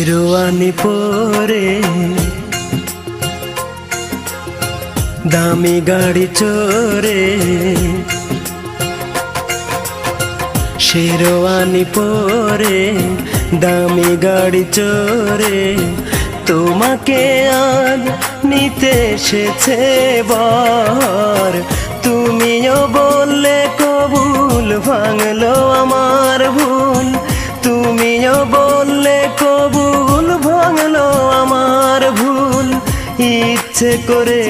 শেরওয়ানি পরে দামি গাড়ি চোরে শেরওয়ানি পরে দামি গাড়ি চোরে তোমাকে আজ নিতে এসেছে বর। তুমিও বললে কবুল, ভাঙলো আমার ভুল। তুমিও ইচ্ছে করে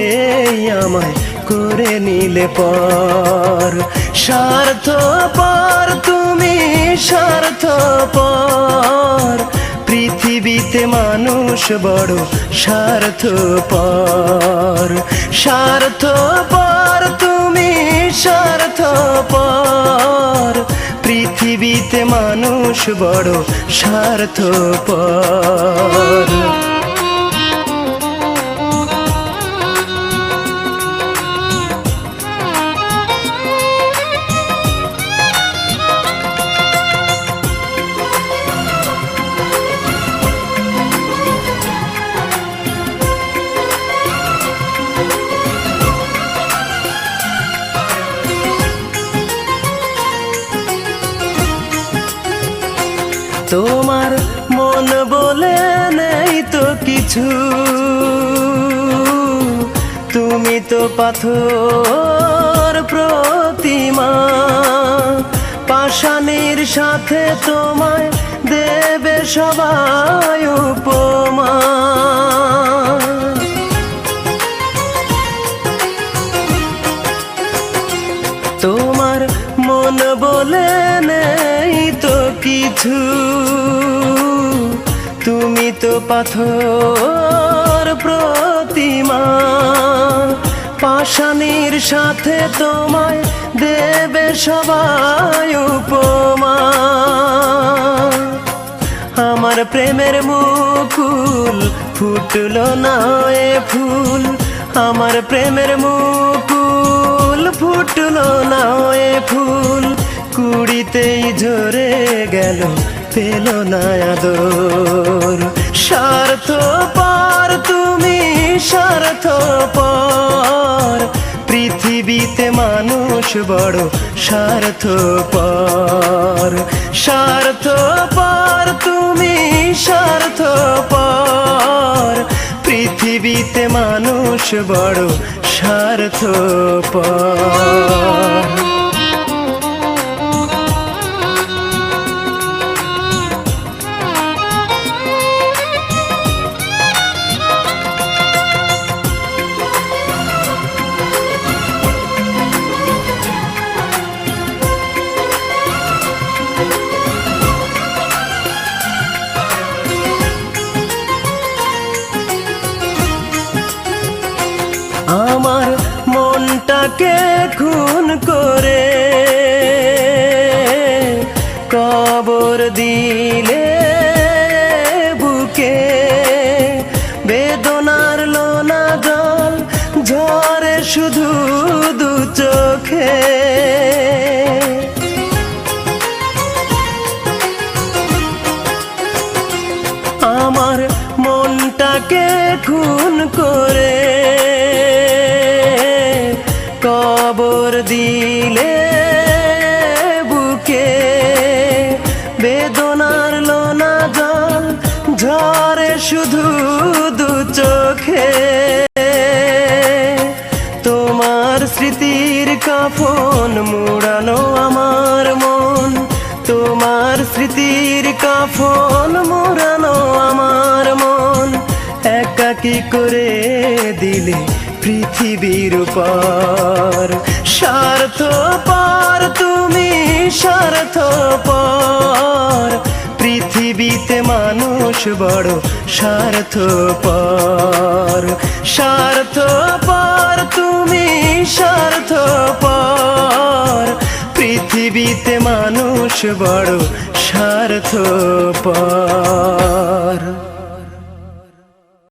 আমায় করে নিলে পর। স্বার্থ পর তুমি স্বার্থ পর পৃথিবীতে মানুষ বড় স্বার্থ পর স্বার্থ পর তুমি স্বার্থ পর পৃথিবীতে মানুষ বড় স্বার্থ পর তোমার মন বলে নেই তো কিছু। তুমি তো পাথর প্রতিমা পাশানির সাথে তোমায় দেবে সবাই উপমা। তোমার মন বলে নেই তো কিছু। তুমি তো পাথর প্রতিমা পাশানির সাথে তোমায় দেবে সবাই উপমা। আমার প্রেমের মুকুল ফুটলো না এ ফুল, আমার প্রেমের মুকুল ফুটলো না এ ফুল, কুড়িতেই ঝরে গেল, পেল না আদর। স্বার্থ পার তুমি স্বার্থ পর পৃথিবীতে মানুষ বড় স্বার্থ পর স্বার্থ পর তুমি স্বার্থ পর পৃথিবীতে মানুষ বড় স্বার্থ আমার মনটাকে খুন করে। কবর দিলে বুকে বেদনার লোনা জল ঝরে শুধু দু চোখে। আমার মনটাকে খুন করে। কবর দিলে বুকে বেদনার লোনা জল ঝরে শুধু দু চোখে। তোমার স্মৃতির কাফন মুড়ানো আমার মন। তোমার স্মৃতির কাফন মুড়ানো আমার মন। একাকি করে দিলে পৃথিবীর পার তুমি স্বার্থ পর পৃথিবীতে মানুষ বড় স্বার্থ পর স্বার্থ পর তুমি স্বার্থ পর পৃথিবীতে মানুষ বড় স্বার্থ পর